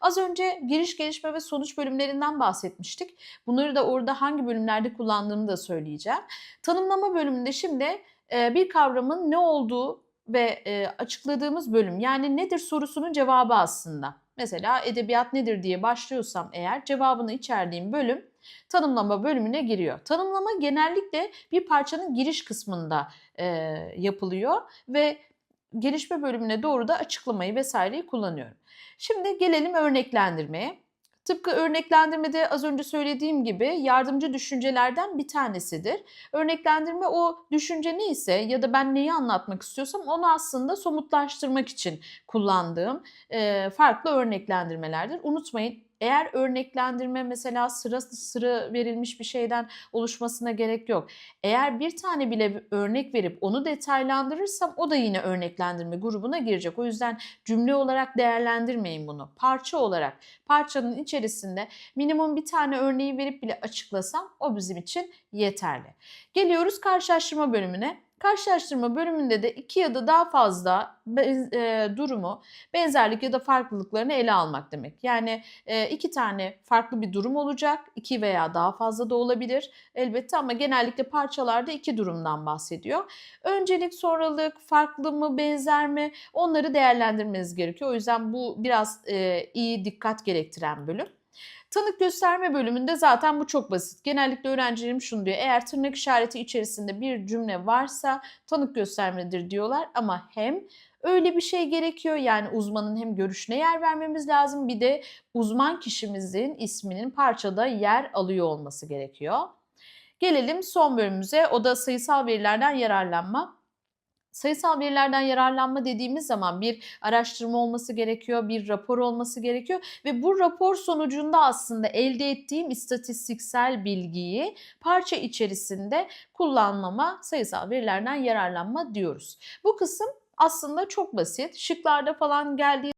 Az önce giriş, gelişme ve sonuç bölümlerinden bahsetmiştik. Bunları da orada hangi bölümlerde kullandığımı da söyleyeceğim. Tanımlama bölümünde şimdi e, bir kavramın ne olduğu ve e, açıkladığımız bölüm yani nedir sorusunun cevabı aslında. Mesela edebiyat nedir diye başlıyorsam eğer cevabını içerdiğim bölüm tanımlama bölümüne giriyor. Tanımlama genellikle bir parçanın giriş kısmında e, yapılıyor ve gelişme bölümüne doğru da açıklamayı vesaireyi kullanıyorum. Şimdi gelelim örneklendirmeye. Tıpkı örneklendirmede az önce söylediğim gibi yardımcı düşüncelerden bir tanesidir. Örneklendirme o düşünce neyse ya da ben neyi anlatmak istiyorsam onu aslında somutlaştırmak için kullandığım farklı örneklendirmelerdir. Unutmayın eğer örneklendirme mesela sıra sıra verilmiş bir şeyden oluşmasına gerek yok. Eğer bir tane bile bir örnek verip onu detaylandırırsam o da yine örneklendirme grubuna girecek. O yüzden cümle olarak değerlendirmeyin bunu. Parça olarak parçanın içerisinde minimum bir tane örneği verip bile açıklasam o bizim için yeterli. Geliyoruz karşılaştırma bölümüne. Karşılaştırma bölümünde de iki ya da daha fazla e, durumu, benzerlik ya da farklılıklarını ele almak demek. Yani e, iki tane farklı bir durum olacak, iki veya daha fazla da olabilir elbette ama genellikle parçalarda iki durumdan bahsediyor. Öncelik, sonralık, farklı mı, benzer mi onları değerlendirmeniz gerekiyor. O yüzden bu biraz e, iyi dikkat gerektiren bölüm. Tanık gösterme bölümünde zaten bu çok basit. Genellikle öğrencilerim şunu diyor. Eğer tırnak işareti içerisinde bir cümle varsa tanık göstermedir diyorlar ama hem öyle bir şey gerekiyor. Yani uzmanın hem görüşüne yer vermemiz lazım bir de uzman kişimizin isminin parçada yer alıyor olması gerekiyor. Gelelim son bölümümüze. O da sayısal verilerden yararlanma. Sayısal verilerden yararlanma dediğimiz zaman bir araştırma olması gerekiyor, bir rapor olması gerekiyor ve bu rapor sonucunda aslında elde ettiğim istatistiksel bilgiyi parça içerisinde kullanmama sayısal verilerden yararlanma diyoruz. Bu kısım aslında çok basit. Şıklarda falan geldiği